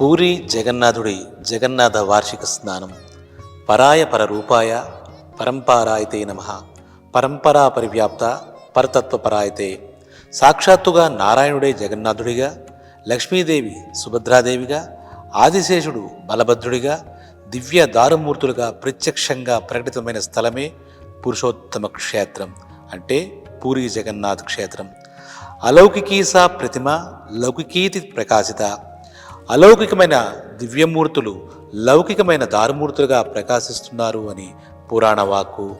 పూరి జగన్నాథుడి జగన్నాథ వార్షిక స్నానం. పరాయ పరరూపాయ పరంపరాయతే నమ. పరంపరా పరివ్యాప్త పరతత్వపరాయతే సాక్షాత్తుగా నారాయణుడే జగన్నాథుడిగా లక్ష్మీదేవి సుభద్రాదేవిగా ఆదిశేషుడు బలభద్రుడిగా దివ్య దారుమూర్తులుగా ప్రత్యక్షంగా ప్రకటితమైన స్థలమే పురుషోత్తమ క్షేత్రం. అంటే పూరి జగన్నాథ్ క్షేత్రం. అలౌకికీసా ప్రతిమ లౌకికీతి ప్రకాశిత. అలౌకికమైన దివ్యమూర్తులు లౌకికమైన దారుమూర్తులుగా ప్రకాశిస్తున్నారు అని పురాణ వాక్కు.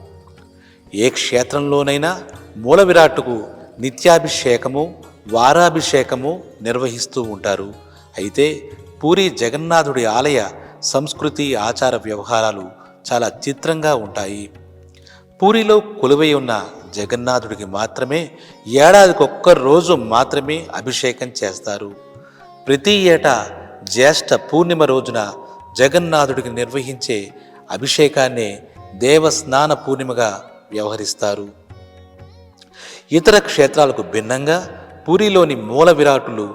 ఏ క్షేత్రంలోనైనా మూల విరాట్టుకు నిత్యాభిషేకము వారాభిషేకము నిర్వహిస్తూ ఉంటారు. అయితే పూరి జగన్నాథుడి ఆలయ సంస్కృతి ఆచార వ్యవహారాలు చాలా చిత్రంగా ఉంటాయి. పూరిలో కొలువై ఉన్న జగన్నాథుడికి మాత్రమే ఏడాదికి ఒక్క రోజు మాత్రమే అభిషేకం చేస్తారు. ప్రతి ఏటా జ్యేష్ఠ పూర్ణిమ రోజున జగన్నాథుడికి నిర్వహించే అభిషేకాన్నే దేవస్నాన పూర్ణిమగా వ్యవహరిస్తారు. ఇతర క్షేత్రాలకు భిన్నంగా పూరిలోని మూల విరాటులు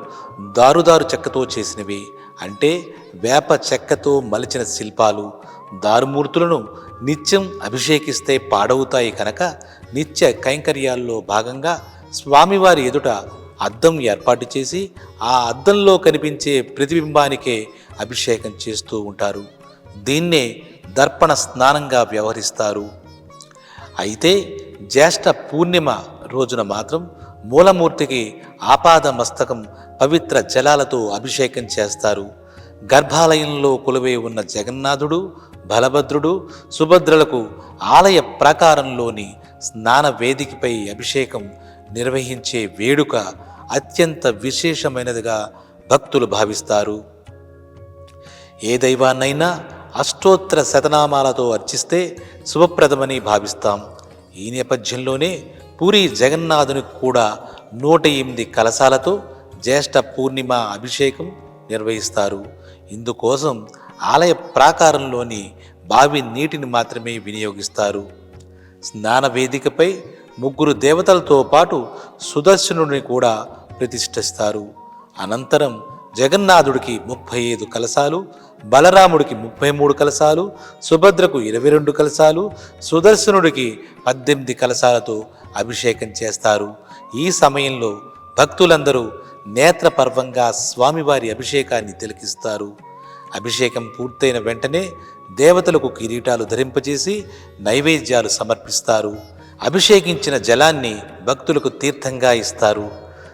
దారుదారు చెక్కతో చేసినవి అంటే వేప చెక్కతో మలిచిన శిల్పాలు దారుమూర్తులను నిత్యం అభిషేకిస్తే పాడవుతాయి కనుక నిత్య కైంకర్యాల్లో భాగంగా స్వామివారి ఎదుట అద్దం ఏర్పాటు చేసి ఆ అద్దంలో కనిపించే ప్రతిబింబానికే అభిషేకం చేస్తూ ఉంటారు. దీన్నే దర్పణ స్నానంగా వ్యవహరిస్తారు. అయితే జ్యేష్ఠ పూర్ణిమ రోజున మాత్రం మూలమూర్తికి ఆపాద మస్తకం పవిత్ర జలాలతో అభిషేకం చేస్తారు. గర్భాలయంలో కొలువై ఉన్న జగన్నాథుడు బలభద్రుడు సుభద్రలకు ఆలయ ప్రాకారంలోని స్నాన వేదికపై అభిషేకం నిర్వహించే వేడుక అత్యంత విశేషమైనదిగా భక్తులు భావిస్తారు. ఏ దైవాన్నైనా అష్టోత్తర శతనామాలతో అర్చిస్తే శుభప్రదమని భావిస్తాం. ఈ నేపథ్యంలోనే పూరి జగన్నాథునికి కూడా నూట ఎనిమిది కలశాలతో జ్యేష్ఠ పూర్ణిమ అభిషేకం నిర్వహిస్తారు. ఇందుకోసం ఆలయ ప్రాకారంలోని బావి నీటిని మాత్రమే వినియోగిస్తారు. స్నాన వేదికపై ముగ్గురు దేవతలతో పాటు సుదర్శనుడిని కూడా ప్రతిష్ఠిస్తారు. అనంతరం జగన్నాథుడికి ముప్పై ఐదు కలశాలు బలరాముడికి ముప్పై మూడు కలశాలు సుభద్రకు ఇరవై రెండు కలశాలు సుదర్శనుడికి పద్దెనిమిది కలశాలతో అభిషేకం చేస్తారు. ఈ సమయంలో భక్తులందరూ నేత్రపర్వంగా స్వామివారి అభిషేకాన్ని తిలకిస్తారు. అభిషేకం పూర్తయిన వెంటనే దేవతలకు కిరీటాలు ధరింపజేసి నైవేద్యాలు సమర్పిస్తారు. అభిషేకించిన జలాన్ని భక్తులకు తీర్థంగా ఇస్తారు.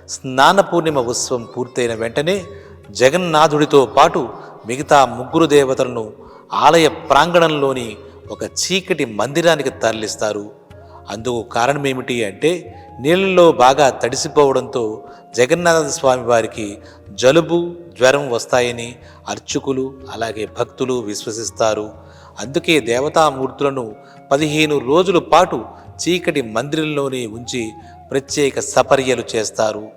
స్నాన పూర్ణిమ ఉత్సవం పూర్తయిన వెంటనే జగన్నాథుడితో పాటు మిగతా ముగ్గురు దేవతలను ఆలయ ప్రాంగణంలోని ఒక చీకటి మందిరానికి తరలిస్తారు. అందుకు కారణమేమిటి అంటే నీళ్ళలో బాగా తడిసిపోవడంతో జగన్నాథ స్వామి వారికి జలుబు జ్వరం వస్తాయని అర్చకులు అలాగే భక్తులు విశ్వసిస్తారు. అందుకే దేవతామూర్తులను పదిహేను రోజుల పాటు చీకటి మందిరంలోనే ఉంచి ప్రత్యేక సపర్యలు చేస్తారు.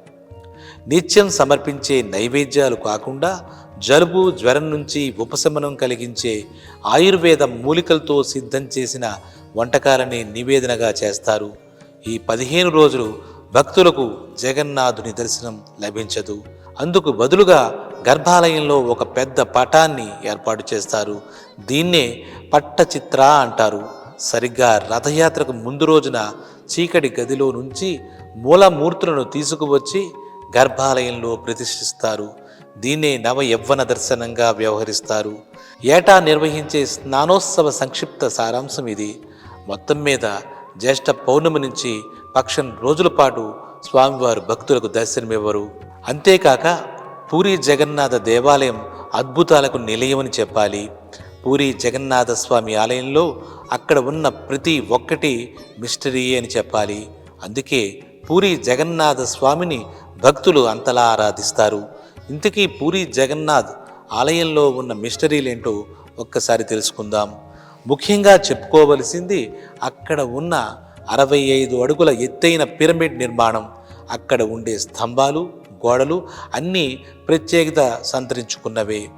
నిత్యం సమర్పించే నైవేద్యాలు కాకుండా జలుబు జ్వరం నుంచి ఉపశమనం కలిగించే ఆయుర్వేద మూలికలతో సిద్ధం చేసిన వంటకాలని నివేదనగా చేస్తారు. ఈ పదిహేను రోజులు భక్తులకు జగన్నాథుని దర్శనం లభించదు. అందుకు బదులుగా గర్భాలయంలో ఒక పెద్ద పటాన్ని ఏర్పాటు చేస్తారు. దీన్నే పట్టచిత్ర అంటారు. సరిగ్గా రథయాత్రకు ముందు రోజున చీకటి గదిలో నుంచి మూలమూర్తులను తీసుకువచ్చి గర్భాలయంలో ప్రతిష్ఠిస్తారు. దీన్నే నవ యవ్వన దర్శనంగా వ్యవహరిస్తారు. ఏటా నిర్వహించే స్నానోత్సవ సంక్షిప్త సారాంశం ఇది. మొత్తం మీద జ్యేష్ఠ పౌర్ణమి నుంచి పక్షం రోజుల పాటు స్వామివారు భక్తులకు దర్శనమివ్వరు. అంతేకాక పూరి జగన్నాథ దేవాలయం అద్భుతాలకు నిలయమని చెప్పాలి. పూరి జగన్నాథ స్వామి ఆలయంలో అక్కడ ఉన్న ప్రతి ఒక్కటి మిస్టరీయే అని చెప్పాలి. అందుకే పూరి జగన్నాథ స్వామిని భక్తులు అంతలా ఆరాధిస్తారు. ఇంతకీ పూరి జగన్నాథ్ ఆలయంలో ఉన్న మిస్టరీలేంటో ఒక్కసారి తెలుసుకుందాం. ముఖ్యంగా చెప్పుకోవలసింది అక్కడ ఉన్న అరవై ఐదు అడుగుల ఎత్తైన పిరమిడ్ నిర్మాణం. అక్కడ ఉండే స్తంభాలు గోడలు అన్నీ ప్రత్యేకత సంతరించుకున్నవే.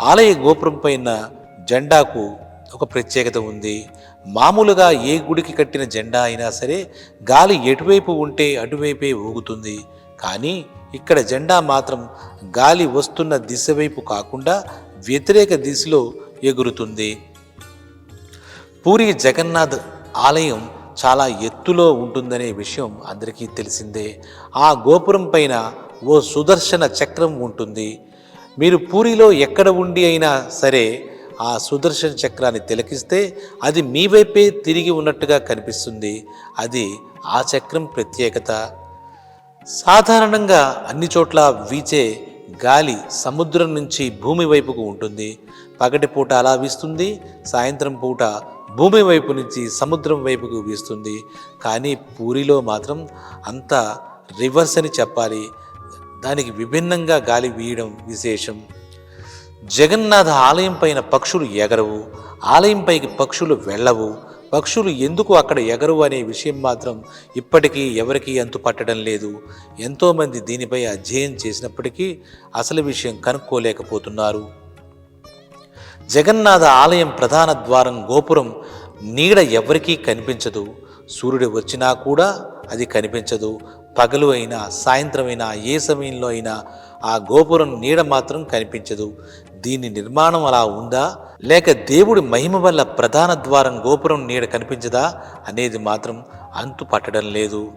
ఆలయ గోపురం పైన జెండాకు ఒక ప్రత్యేకత ఉంది. మామూలుగా ఏ గుడికి కట్టిన జెండా అయినా సరే గాలి ఎటువైపు ఉంటే అటువైపే ఊగుతుంది. కానీ ఇక్కడ జెండా మాత్రం గాలి వస్తున్న దిశ వైపు కాకుండా వ్యతిరేక దిశలో ఎగురుతుంది. పూరి జగన్నాథ్ ఆలయం చాలా ఎత్తులో ఉంటుందనే విషయం అందరికీ తెలిసిందే. ఆ గోపురం పైన ఓ సుదర్శన చక్రం ఉంటుంది. మీరు పూరిలో ఎక్కడ ఉండి అయినా సరే ఆ సుదర్శన చక్రాన్ని తిలకిస్తే అది మీ వైపే తిరిగి ఉన్నట్టుగా కనిపిస్తుంది. అది ఆ చక్రం ప్రత్యేకత. సాధారణంగా అన్ని చోట్ల వీచే గాలి సముద్రం నుంచి భూమి వైపుకు ఉంటుంది. పగటిపూట అలా వీస్తుంది సాయంత్రం పూట భూమి వైపు నుంచి సముద్రం వైపుకు వీస్తుంది. కానీ పూరిలో మాత్రం అంత రివర్స్ అని చెప్పాలి. దానికి విభిన్నంగా గాలి వీయడం విశేషం. జగన్నాథ ఆలయం పైన పక్షులు ఎగరవు. ఆలయం పైకి పక్షులు వెళ్ళవు. పక్షులు ఎందుకు అక్కడ ఎగరవు అనే విషయం మాత్రం ఇప్పటికీ ఎవరికీ అంతు పట్టడం లేదు. ఎంతోమంది దీనిపై అధ్యయనం చేసినప్పటికీ అసలు విషయం కనుక్కోలేకపోతున్నారు. జగన్నాథ ఆలయం ప్రధాన ద్వారం గోపురం నీడ ఎవరికీ కనిపించదు. సూర్యుడు వచ్చినా కూడా అది కనిపించదు. పగలు అయినా సాయంత్రం అయినా ఏ సమయంలో అయినా ఆ గోపురం నీడ మాత్రం కనిపించదు. దీని నిర్మాణం అలా ఉందా? లేక దేవుడి మహిమ వల్ల ప్రధాన ద్వారం గోపురం నీడ కనిపించదా? అనేది మాత్రం అంతు పట్టడం లేదు.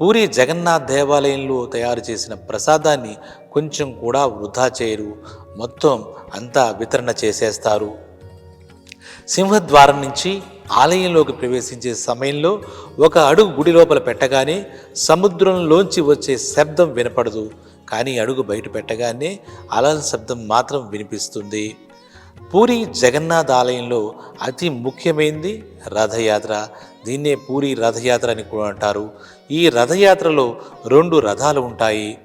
పూరి జగన్నాథ్ దేవాలయంలో తయారు చేసిన ప్రసాదాన్ని కొంచెం కూడా వృధా చేయరు. మొత్తం అంతా వితరణ చేసేస్తారు. సింహద్వారం నుంచి ఆలయంలోకి ప్రవేశించే సమయంలో ఒక అడుగు గుడి లోపల పెట్టగానే సముద్రంలోంచి వచ్చే శబ్దం వినపడదు. కానీ అడుగు బయట పెట్టగానే అలల శబ్దం మాత్రం వినిపిస్తుంది. పూరి జగన్నాథ్ ఆలయంలో అతి ముఖ్యమైనది రథయాత్ర. దీన్నే పూరి రథయాత్ర అని కూడా అంటారు. ఈ రథయాత్రలో రెండు రథాలు ఉంటాయి.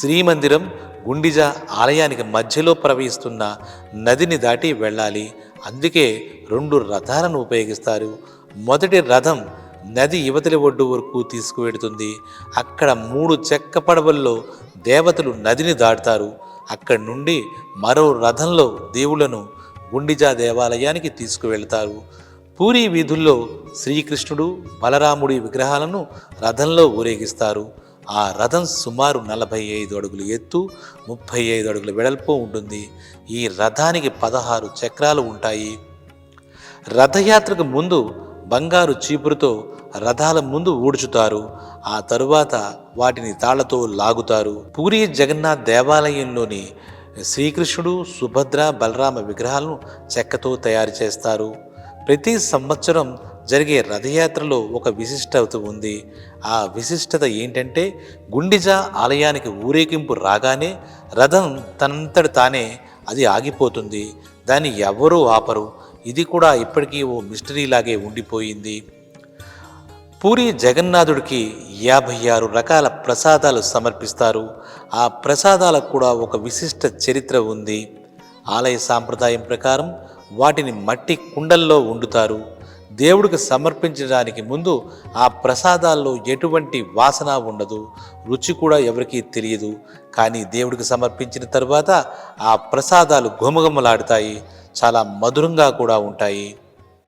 శ్రీమందిరం గుండిజ ఆలయానికి మధ్యలో ప్రవహిస్తున్న నదిని దాటి వెళ్ళాలి. అందుకే రెండు రథాలను ఉపయోగిస్తారు. మొదటి రథం నది యువతలి ఒడ్డు వరకు తీసుకువెడుతుంది. అక్కడ మూడు చెక్క పడవల్లో దేవతలు నదిని దాటుతారు. అక్కడి నుండి మరో రథంలో దేవుళ్ళను గుండిజా దేవాలయానికి తీసుకువెళ్తారు. పూరి వీధుల్లో శ్రీకృష్ణుడు బలరాముడి విగ్రహాలను రథంలో ఊరేగిస్తారు. ఆ రథం సుమారు నలభై ఐదు అడుగులు ఎత్తు ముప్పై ఐదు అడుగుల వెడల్పు ఉంటుంది. ఈ రథానికి పదహారు చక్రాలు ఉంటాయి. రథయాత్రకు ముందు బంగారు చీపురుతో రథాల ముందు ఊడ్చుతారు. ఆ తరువాత వాటిని తాళ్ళతో లాగుతారు. పూరి జగన్నాథ్ దేవాలయంలోని శ్రీకృష్ణుడు సుభద్ర బలరామ విగ్రహాలను చెక్కతో తయారు చేస్తారు. ప్రతి సంవత్సరం జరిగే రథయాత్రలో ఒక విశిష్టత ఉంది. ఆ విశిష్టత ఏంటంటే గుండిజ ఆలయానికి ఊరేగింపు రాగానే రథం తనంతట తానే అది ఆగిపోతుంది. దాన్ని ఎవరూ ఆపరు. ఇది కూడా ఇప్పటికీ ఓ మిస్టరీలాగే ఉండిపోయింది. పూరి జగన్నాథుడికి యాభై ఆరు రకాల ప్రసాదాలు సమర్పిస్తారు. ఆ ప్రసాదాలకు కూడా ఒక విశిష్ట చరిత్ర ఉంది. ఆలయ సాంప్రదాయం ప్రకారం వాటిని మట్టి కుండల్లో వండుతారు దేవుడికి సమర్పించడానికి ముందు ఆ ప్రసాదాల్లో ఎటువంటి వాసన ఉండదు. రుచి కూడా ఎవరికీ తెలియదు. కానీ దేవుడికి సమర్పించిన తర్వాత ఆ ప్రసాదాలు ఘుమఘుమలాడుతాయి. చాలా మధురంగా కూడా ఉంటాయి.